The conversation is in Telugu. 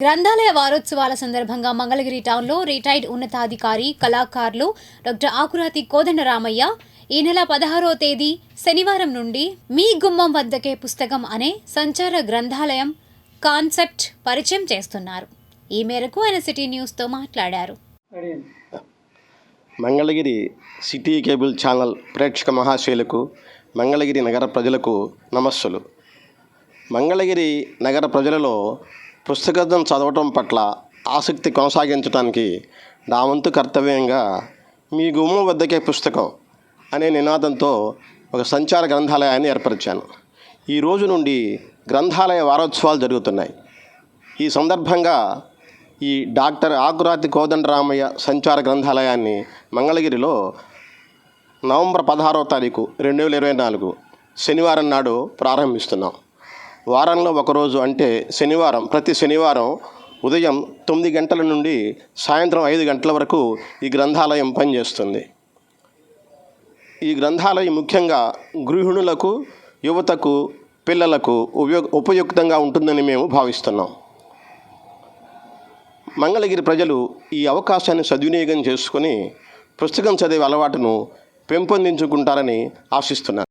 గ్రంథాలయ వారోత్సవాల సందర్భంగా మంగళగిరి టౌన్లో రిటైర్డ్ ఉన్నతాధికారి కళాకారులు డాక్టర్ ఆకురాతి కోదండరామయ్య ఈ నెల పదహారో తేదీ శనివారం నుండి మీ గుమ్మం వద్దకే పుస్తకం అనే సంచార గ్రంథాలయం కాన్సెప్ట్ పరిచయం చేస్తున్నారు. ఈ మేరకు ఆయన సిటీ న్యూస్తో మాట్లాడారు. మంగళగిరి సిటీ కేబుల్ ఛానల్ ప్రేక్షక మహాశయులకు మంగళగిరి నగర ప్రజలకు నమస్సులు. మంగళగిరి నగర ప్రజలలో పుస్తకం చదవటం పట్ల ఆసక్తి కొనసాగించడానికి నా వంతు కర్తవ్యంగా మీ గుమ్మం వద్దకే పుస్తకం అనే నినాదంతో ఒక సంచార గ్రంథాలయాన్ని ఏర్పరిచాను. ఈ రోజు నుండి గ్రంథాలయ వారోత్సవాలు జరుగుతున్నాయి. ఈ సందర్భంగా ఈ డాక్టర్ ఆకురాతి కోదండరామయ్య సంచార గ్రంథాలయాన్ని మంగళగిరిలో నవంబర్ పదహారవ తారీఖు రెండు వేల ఇరవై నాలుగు శనివారం నాడు ప్రారంభిస్తున్నాం. వారంలో ఒకరోజు అంటే శనివారం ప్రతి శనివారం ఉదయం తొమ్మిది గంటల నుండి సాయంత్రం ఐదు గంటల వరకు ఈ గ్రంథాలయం పనిచేస్తుంది. ఈ గ్రంథాలయం ముఖ్యంగా గృహిణులకు యువతకు పిల్లలకు ఉపయోగ ఉపయుక్తంగా ఉంటుందని మేము భావిస్తున్నాం. మంగళగిరి ప్రజలు ఈ అవకాశాన్ని సద్వినియోగం చేసుకొని పుస్తకం చదివే అలవాటును పెంపొందించుకుంటారని ఆశిస్తున్నాను